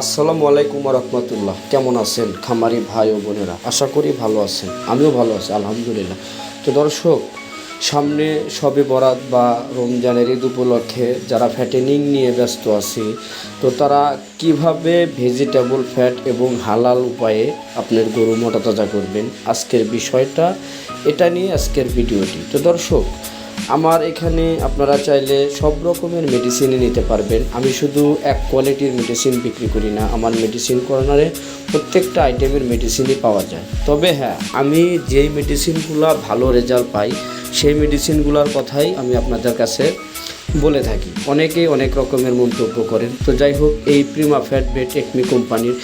আসসালামু আলাইকুম রহমতুল্লাহ। কেমন আছেন খামারি ভাই ও বোনেরা? আশা করি ভালো আছেন। আমিও ভালো আছি, আলহামদুলিল্লাহ। তো দর্শক, সামনে সবে বরাত বা রমজানের ঈদ উপলক্ষে যারা ফ্যাটেনিং নিয়ে ব্যস্ত আছে, তো তারা কীভাবে ভেজিটেবল ফ্যাট এবং হালাল উপায়ে আপনার গরু মোটা তাজা করবেন? আজকের বিষয়টা এটা নিয়ে আজকের ভিডিওটি। তো দর্শক আমার এখানে আপনারা চাইলে সব রকমের মেডিসিনই নিতে পারবেন। আমি শুধু এক কোয়ালিটির মেডিসিন বিক্রি করি না, আমার মেডিসিন কর্নারে প্রত্যেকটা আইটেমের মেডিসিনই পাওয়া যায়। তবে হ্যাঁ আমি যেই মেডিসিনগুলো ভালো রেজাল্ট পাই, সেই মেডিসিনগুলোর কথাই আমি আপনাদের কাছে বলে থাকি। অনেকেই অনেক রকমের মন্তব্য করেন। তো যাই হোক, এই প্রিমা ফ্যাট বেট টেকমি কোম্পানির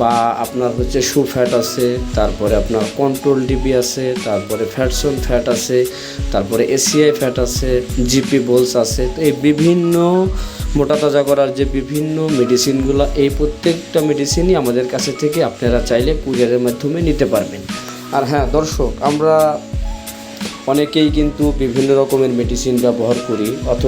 বা আপনার হচ্ছে সু ফ্যাট আছে, তারপরে আপনার কন্ট্রোল ডিবি আছে, তারপরে ফ্যাটসন ফ্যাট আছে, তারপরে এসিআই ফ্যাট আছে জিপি বোলস আছে। তো এই বিভিন্ন মোটা তাজা করার যে বিভিন্ন মেডিসিনগুলো এই প্রত্যেকটা মেডিসিনই আমাদের কাছে থেকে আপনারা চাইলে কুরিয়ারের মাধ্যমে নিতে পারবেন। আর হ্যাঁ দর্শক, আমরা অনেকেই কিন্তু বিভিন্ন রকমের মেডিসিন ব্যবহার করি অত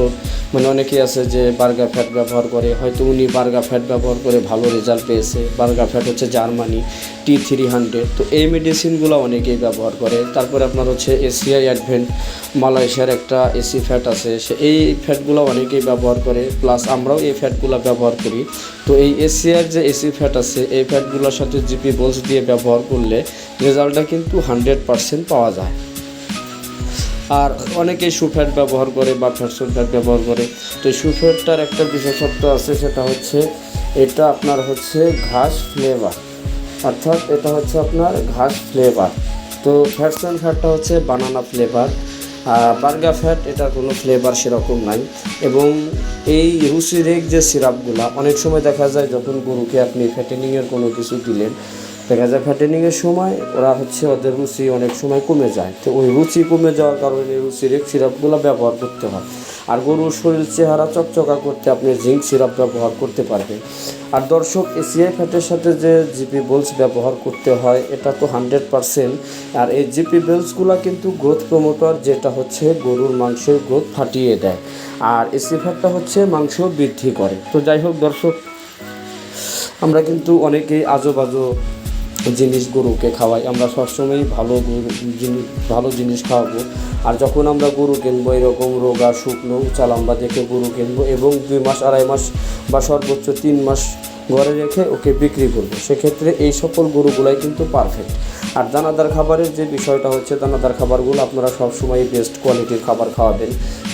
মানে অনেকেই আছে যে বার্গার ফ্যাট ব্যবহার করে, হয়তো উনি বার্গার ফ্যাট ব্যবহার করে ভালো রেজাল্ট পেয়েছে। বার্গার ফ্যাট হচ্ছে জার্মানি টি থ্রি হান্ড্রেড তো এই মেডিসিনগুলো অনেকেই ব্যবহার করে। তারপরে আপনার হচ্ছে এসিআই অ্যাডভেন্ট মালয়েশিয়ার একটা এসি ফ্যাট আছে। সে এই ফ্যাটগুলো অনেকেই ব্যবহার করে প্লাস আমরাও এই ফ্যাটগুলো ব্যবহার করি। তো এই এসিআর যে এসি ফ্যাট আছে, এই ফ্যাটগুলোর সাথে জিপি বোলস দিয়ে ব্যবহার করলে রেজাল্টটা কিন্তু হান্ড্রেড পারসেন্ট পাওয়া যায়। আর অনেকেই সুফ্যাট ব্যবহার করে বা ফ্যাটসন ফ্যাট ব্যবহার করে। তো সুফ্যাটটার একটা বিশেষত্ব আছে, সেটা হচ্ছে এটা আপনার হচ্ছে ঘাস ফ্লেভার অর্থাৎ এটা হচ্ছে আপনার ঘাস ফ্লেভার তো ফ্যাটসন ফ্যাটটা হচ্ছে বানানা ফ্লেভার আর বার্গার ফ্যাট এটা কোনো ফ্লেভার সেরকম নাই। এবং এই রুসিরেক যে সিরাপগুলা অনেক সময় দেখা যায় যখন গরুকে আপনি ফ্যাটেনিংয়ের কোনো কিছু দিলেন দেখা যায় ফ্যাটেনিংয়ের সময় ওরা হচ্ছে ওদের রুচি অনেক সময় কমে যায়। তো ওই রুচি কমে যাওয়ার কারণে রুচির সিরাপগুলো ব্যবহার করতে হয়। আর গরুর শরীর চেহারা চকচকা করতে আপনি জিঙ্ক সিরাপ ব্যবহার করতে পারবেন। আর দর্শক এসিআই ফ্যাটের সাথে যে জিপি বোলস ব্যবহার করতে হয়, এটা তো হান্ড্রেড পারসেন্ট আর এই জিপি বেলসগুলো কিন্তু গ্রোথ প্রমোটর যেটা হচ্ছে গরুর মাংসের গ্রোথ ফাটিয়ে দেয়। আর এসি ফ্যাটটা হচ্ছে মাংস বৃদ্ধি করে। তো যাই হোক দর্শক, আমরা কিন্তু অনেকেই আজো বাজো জিনিস গরুকে খাওয়াই, আমরা সবসময়ই ভালো জিনিস ভালো জিনিস খাওয়াবো। আর যখন আমরা গরু কিনবো, এরকম রোগা, শুকনো চালাম্বা দেখে গরু কিনবো এবং দুই মাস, আড়াই মাস বা সর্বোচ্চ তিন মাস ঘরে রেখে ওকে বিক্রি করব। সেক্ষেত্রে এই সকল গরুগুলাই কিন্তু পারফেক্ট আর দানাদার খাবারের যে বিষয়টা হচ্ছে, দানাদার খাবারগুলো আপনারা সবসময় বেস্ট কোয়ালিটির খাবার খাওয়াবেন।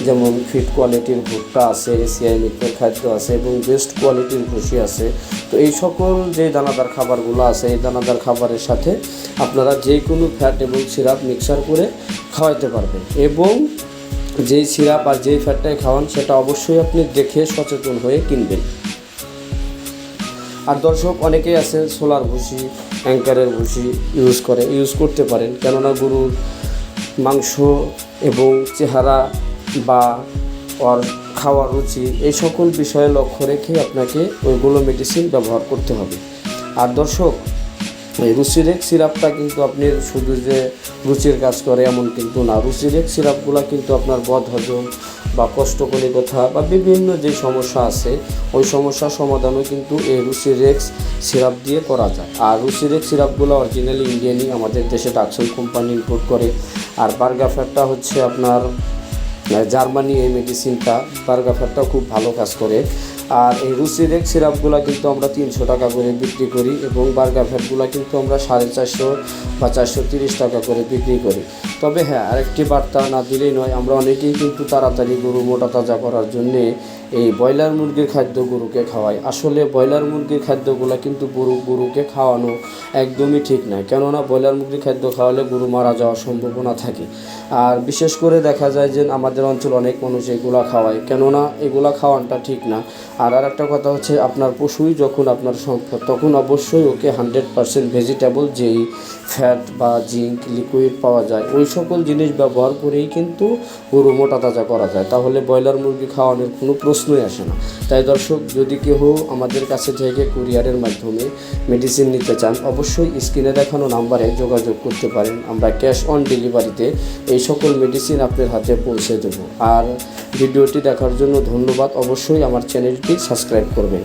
যেমন ফিট কোয়ালিটির ভুট্টা আছে এসিআই মিত্রের খাদ্য আছে এবং বেস্ট কোয়ালিটির ভুসি আছে। তো এই সকল যে দানাদার খাবারগুলো আছে, এই দানাদার খাবারের সাথে আপনারা যে কোনো ফ্যাট এবং সিরাপ মিক্সার করে খাওয়াইতে পারবেন। এবং যেই সিরাপ আর যেই ফ্যাটটাই খাওয়ান, সেটা অবশ্যই আপনি দেখে সচেতন হয়ে কিনবেন। আর দর্শক, অনেকেই আছে সোলার ভুসি, অ্যাঙ্কারের ভুসি ইউজ করে ইউজ করতে পারেন। কেননা গরুর মাংস এবং চেহারা বা ওর খাওয়ার রুচি, এই সকল বিষয়ে লক্ষ্য রেখে আপনাকে ওইগুলো মেডিসিন ব্যবহার করতে হবে। আর দর্শক রুচিরেক সিরাপটা কিন্তু আপনি শুধু যে রুচির কাজ করে এমন কিন্তু না। রুচিরেক সিরাপগুলো কিন্তু আপনার বদ হজম বা কোষ্ঠকলিকথা বা বিভিন্ন যে সমস্যা আছে, ওই সমস্যার সমাধানও কিন্তু এই রুচিরেক্স সিরাপ দিয়ে করা যায়। আর রুচিরেক্স সিরাপগুলো অরিজিনালি ইন্ডিয়ানই আমাদের দেশে ডাকসন কোম্পানি ইম্পোর্ট করে। আর বার্গাফ্যাটটা হচ্ছে আপনার জার্মানি এই মেডিসিনটা বার্গাফ্যাটটাও খুব ভালো কাজ করে। আর এই রুচিরেক সিরাপগুলো কিন্তু আমরা তিনশো টাকা করে বিক্রি করি এবং বার্গার ফ্যাটগুলো কিন্তু আমরা সাড়ে চারশো বা চারশো তিরিশ টাকা করে বিক্রি করি। তবে হ্যাঁ আরেকটি বার্তা না দিলেই নয়, আমরা অনেকেই কিন্তু তাড়াতাড়ি গরু মোটা তাজা করার জন্যে এই ব্রয়লার মুরগির খাদ্য গরুকে খাওয়াই আসলে ব্রয়লার মুরগির খাদ্যগুলো কিন্তু গরু, গরুকে খাওয়ানো একদমই ঠিক নয় কেননা ব্রয়লার মুরগির খাদ্য খাওয়ালে গরু মারা যাওয়ার সম্ভাবনা থাকে। আর বিশেষ করে দেখা যায় যে আমাদের অঞ্চলে অনেক মানুষ এগুলো খাওয়ায়। কেননা এগুলো খাওয়ানটা ঠিক না। আর আর একটা কথা হচ্ছে, আপনার পশুই যখন আপনার সম্পদ, তখন অবশ্যই ওকে হান্ড্রেড পারসেন্ট ভেজিটেবল যেই ফ্যাট বা জিঙ্ক, লিকুইড পাওয়া যায়, ওই সকল জিনিস ব্যবহার করেই কিন্তু গরু মোটা তাজা করা যায়। তাহলে ব্রয়লার মুরগি খাওয়ানোর কোনো প্রশ্নই আসে না। তাই দর্শক, যদি কেউ আমাদের কাছে থেকে কুরিয়ারের মাধ্যমে মেডিসিন নিতে চান, অবশ্যই স্ক্রিনে দেখানো নাম্বারে যোগাযোগ করতে পারেন। আমরা ক্যাশ অন ডেলিভারিতে এই সকল মেডিসিন আপনার হাতে পৌঁছে দেব। আর ভিডিওটি দেখার জন্য ধন্যবাদ। অবশ্যই আমার চ্যানেলটি সাবস্ক্রাইব করবেন।